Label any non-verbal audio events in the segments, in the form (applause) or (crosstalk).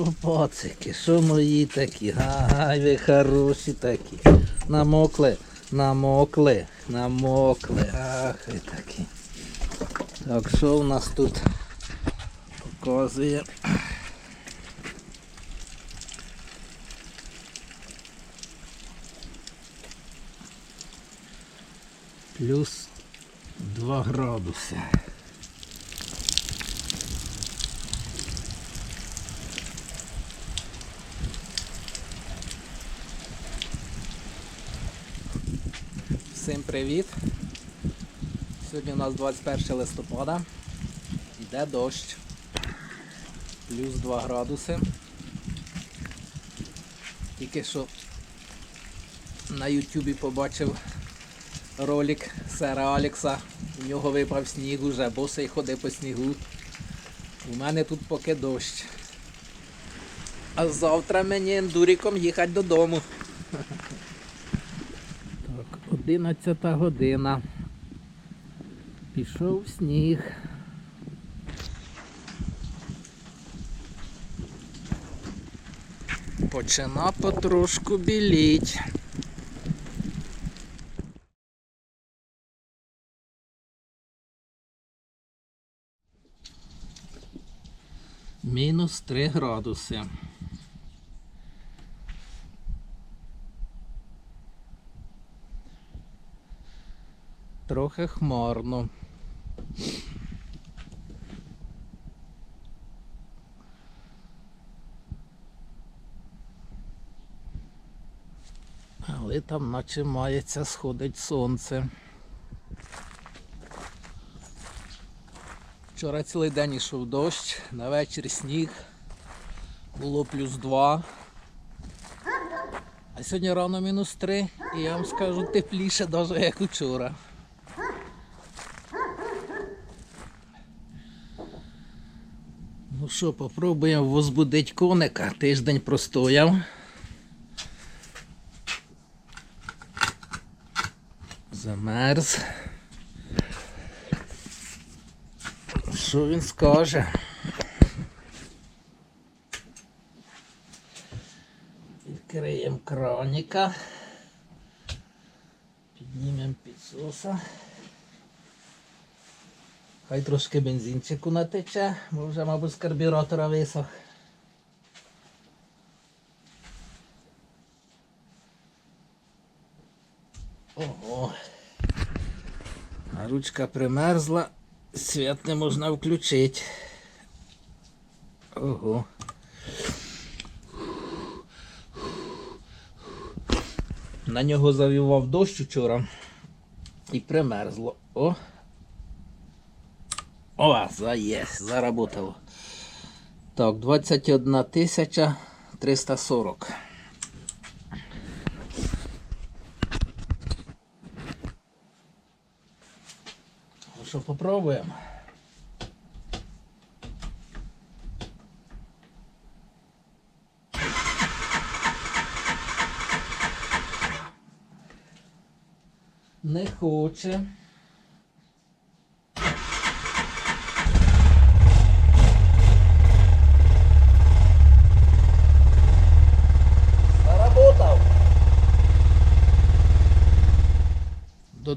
Що пацики, що мої такі? Ай, ви хороші такі. Намокли, намокли, намокли. Ах, ви такі. Так, що у нас тут показує? Плюс 2 градуси. Всім привіт! Сьогодні у нас 21 листопада. Йде дощ. Плюс 2 градуси. Тільки що на Ютубі побачив ролик сера Алекса. У нього випав сніг уже, босий ходив по снігу. У мене тут поки дощ. А завтра мені ендуріком їхати додому. (laughs) Так, 11 година. Пішов сніг. Почина потрошку біліть. Мінус 3 градуси. Трохи хмарно. Але там наче мається сходить сонце. Вчора цілий день йшов дощ, на вечір сніг, було плюс 2. А сьогодні рано мінус 3 і я вам скажу тепліше навіть як вчора. Що, попробуємо возбудити коника. Тиждень простояв. Замерз. Що він скаже? Відкриємо краніка. Піднімемо підсоса. Хай трошки бензинчику натече, бо вже, мабуть, з карбюратора висох. Ого. А ручка примерзла, світ не можна включити. Ого. На нього завівав дощ вчора і примерзло. О! О, за є, заработало. Так, 21 тисяча 340. Ну що, попробуємо? Не хоче.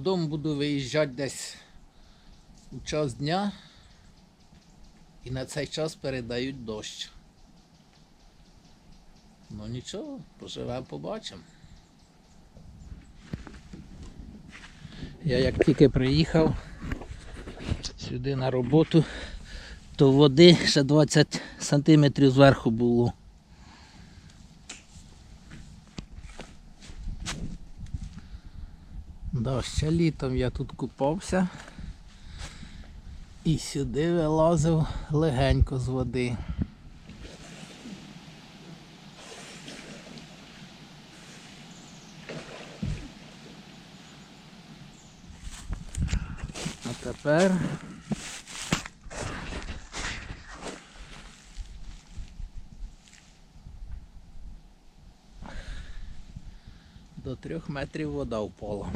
Додому буду виїжджати десь у час дня і на цей час передають дощ. Ну нічого, поживемо, побачимо. Я як тільки приїхав сюди на роботу, то води ще 20 сантиметрів зверху було. Да, ще літом я тут купався і сюди вилазив легенько з води. А тепер До трьох метрів вода впала.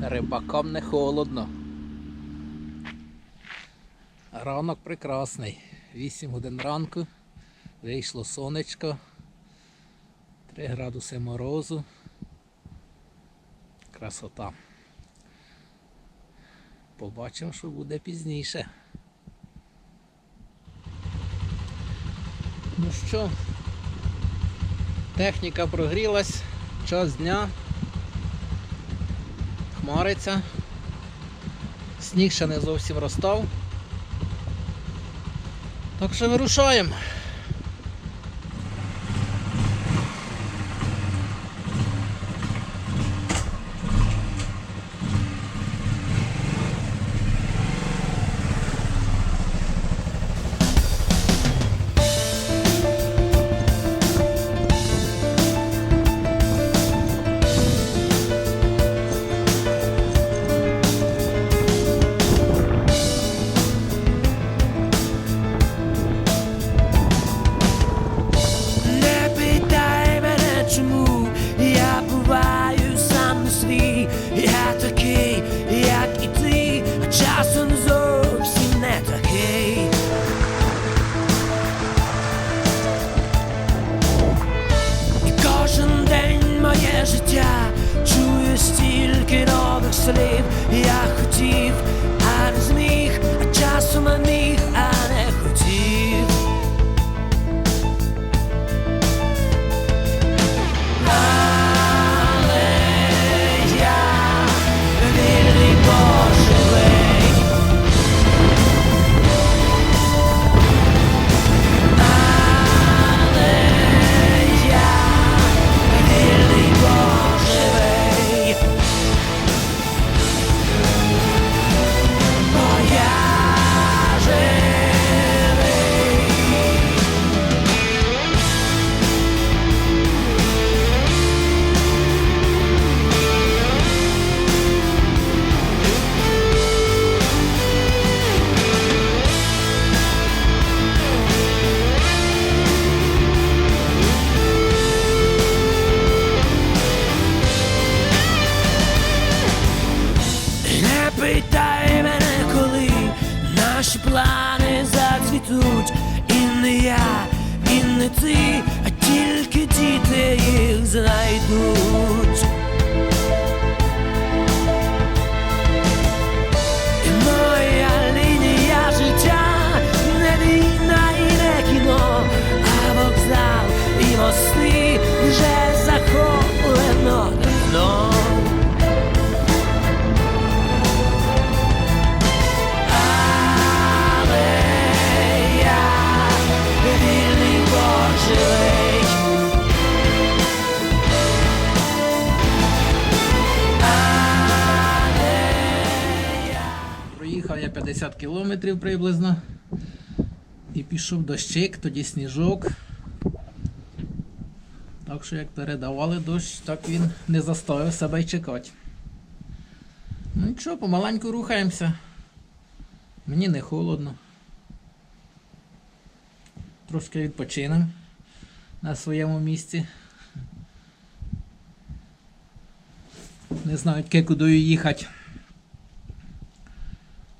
Рибакам не холодно. Ранок прекрасний. 8 годин ранку. Вийшло сонечко. 3 градуси морозу. Красота. Побачимо, що буде пізніше. Ну що, техніка прогрілась, час дня. Хмариться. Сніг ще не зовсім розстав. Так що вирушаємо. І вже захоплено давно. Але я вільний Божий. Проїхав я 50 кілометрів приблизно. І пішов дощик, тоді сніжок. Так що як передавали дощ, так він не заставив себе чекати. Ну нічого, помаленьку рухаємося. Мені не холодно. Трошки відпочинемо на своєму місці. Не знаю, яке куди їхати.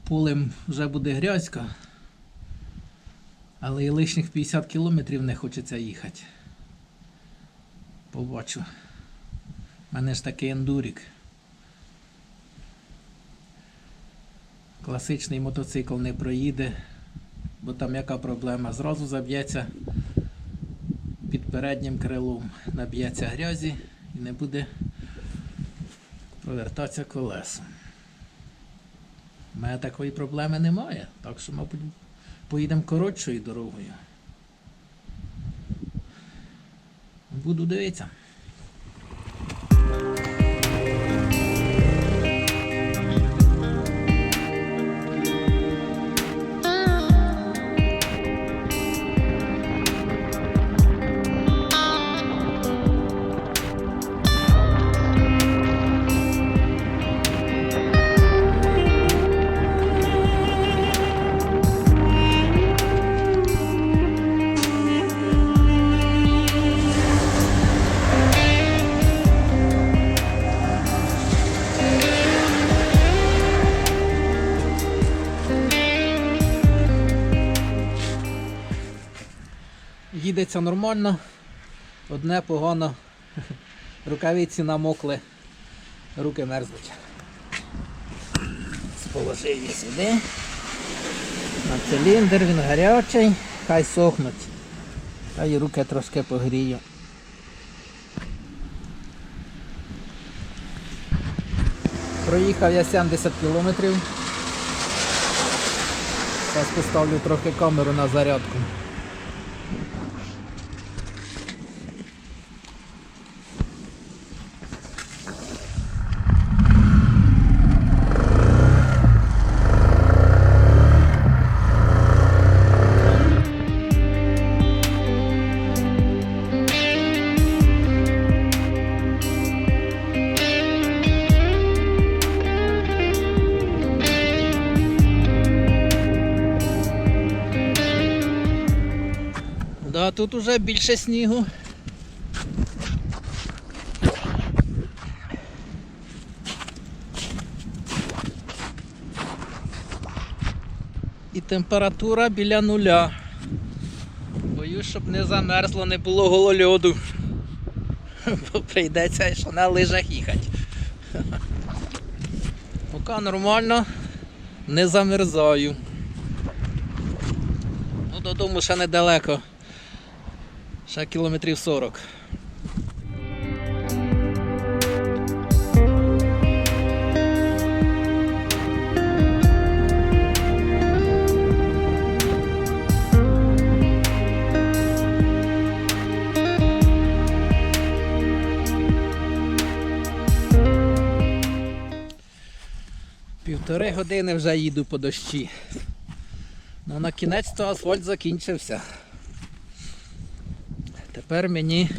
Полем вже буде грязька. Але і лишніх 50 кілометрів не хочеться їхати. Побачу. У мене ж такий ендурік. Класичний мотоцикл не проїде, бо там яка проблема? Зразу заб'ється під переднім крилом, наб'ється грязі і не буде провертатися колесом. У мене такої проблеми немає, так що, мабуть, поїдемо коротшою дорогою. Буду дивитися. Їдеться нормально. Одне погано. Рукавиці намокли, руки мерзнуть. Сположив їх сюди. На циліндр він гарячий, хай сохнуть. Та й руки трошки погрію. Проїхав я 70 кілометрів. Зараз поставлю трохи камеру на зарядку. Тут уже більше снігу. І температура біля нуля. Боюсь, щоб не замерзло, не було голольоду. (laughs) Бо прийдеться що на лижах їхати. (laughs) Поки нормально, не замерзаю. Ну, додому ще недалеко. Ще кілометрів 40. Півтори години вже їду по дощі. Ну на кінець то асфальт закінчився. Тепер мені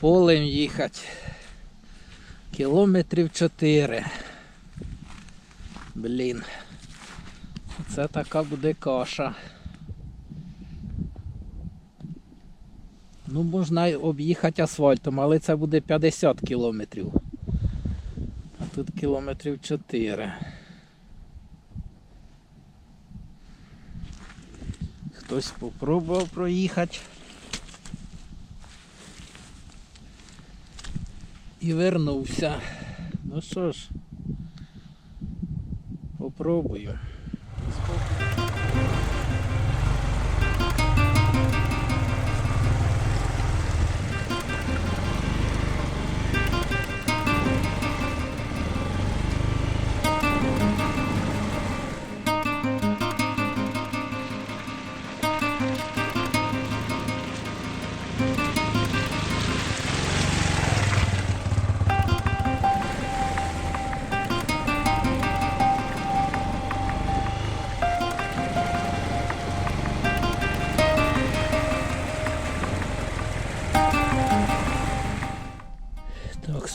полем їхати. Кілометрів 4. Блін. Це така буде каша. Ну, можна об'їхати асфальтом, але це буде 50 кілометрів. А тут кілометрів 4. Хтось попробував проїхати. І вернувся. Ну що ж, попробую.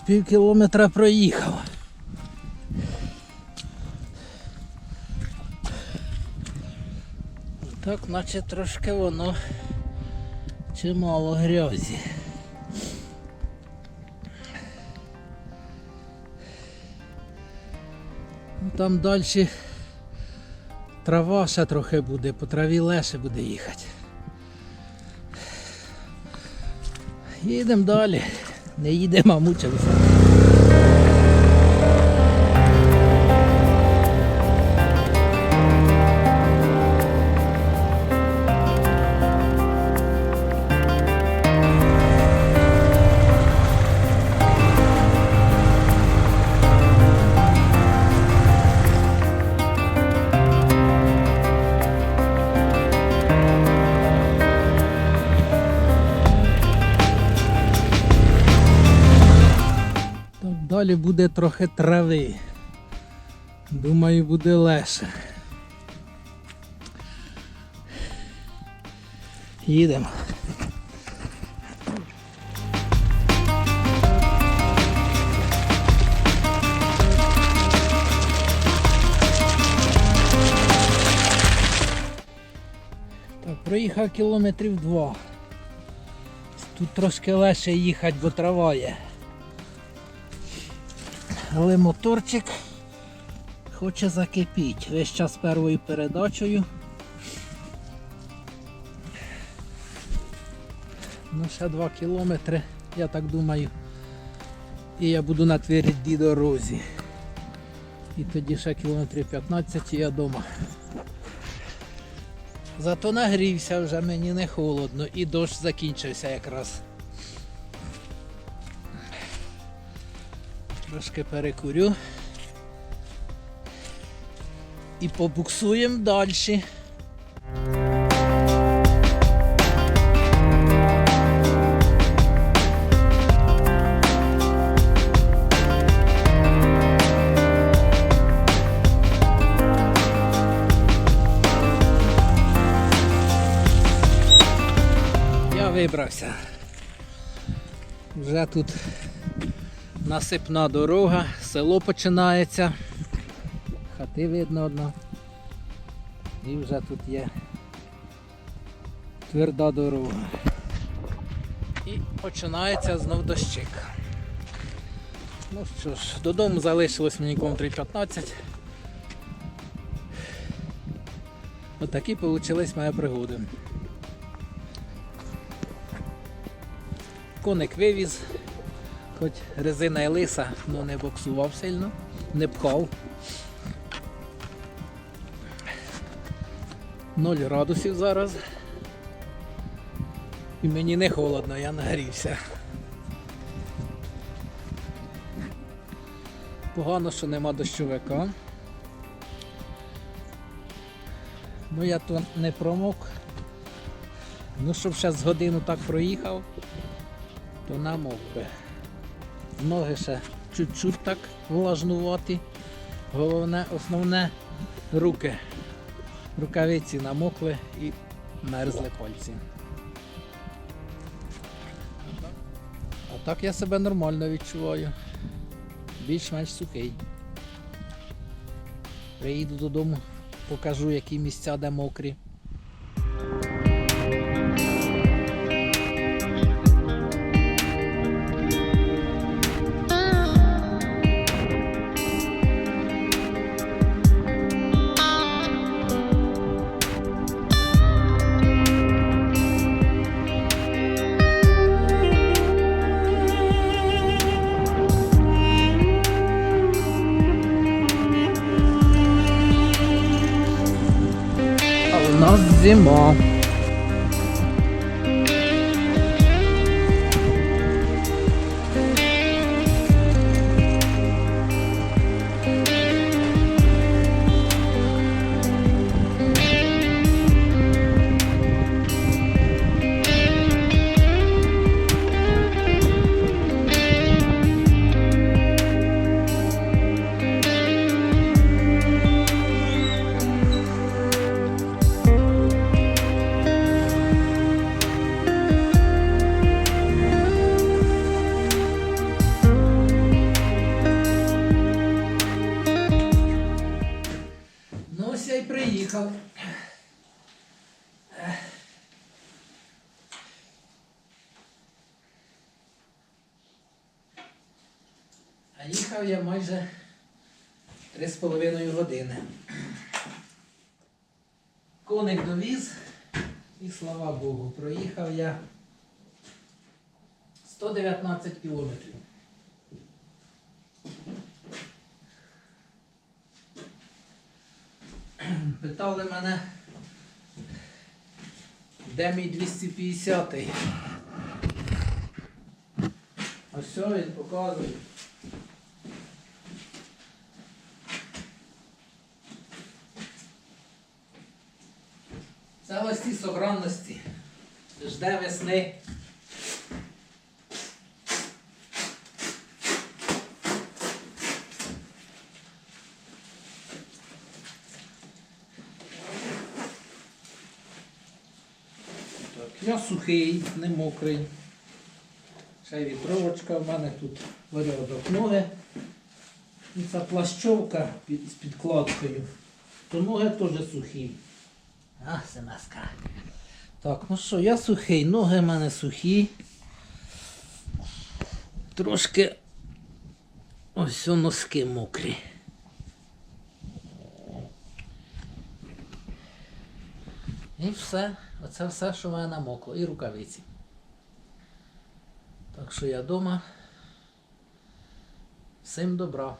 Пів кілометра проїхав. Так, наче трошки воно чимало грязі. Ну, Там далі трава ще трохи буде, по траві легше буде їхати. Їдемо далі. Не їдемо, а далі буде трохи трави. Думаю, буде легше. Їдемо. Проїхав кілометрів два. Тут трошки легше їхати, бо трава є але моторчик хоче закипіть. Весь час першою передачею. Ну, ще два кілометри, я так думаю, і я буду на твердій дорозі. І тоді ще кілометрів 15 і я вдома. Зато нагрівся вже, мені не холодно і дощ закінчився якраз. Трошки перекурю. І побуксуємо далі. Я вибрався. Вже тут насипна дорога, село починається. Хати видно одно. І вже тут є тверда дорога. І починається знов дощик. Ну що ж, додому залишилось мені ком 3.15. Отакі вийшли мої пригоди. Коник вивіз, хоч резина і лиса, але не боксував сильно, не пхав. 0 градусів зараз. І мені не холодно, я нагрівся. Погано, що нема дощовика. Ну я то не промок. Ну, щоб ще з годину так проїхав, то намок би. Ноги ще чуть-чуть так влажнувати. Головне, основне руки. Рукавиці намокли і мерзли пальці. А так я себе нормально відчуваю. Більш-менш сухий. Приїду додому, покажу, які місця де мокрі. А Їхав я майже 3,5 години. Коник довіз і слава Богу, проїхав я 119 кілометрів. Питали мене, де мій 250-й. Ось він показує. Це ось ці согранності. Жде весни. Я сухий, не мокрий. Ще й вітровочка в мене тут порядок ноги. І ця плащовка з підкладкою. То ноги теж сухі. А, синаска. Так, ну що, я сухий, ноги в мене сухі. Трошки ось носки мокрі. І все. Оце все, що в мене намокло. І рукавиці. Так що я вдома. Всім добра.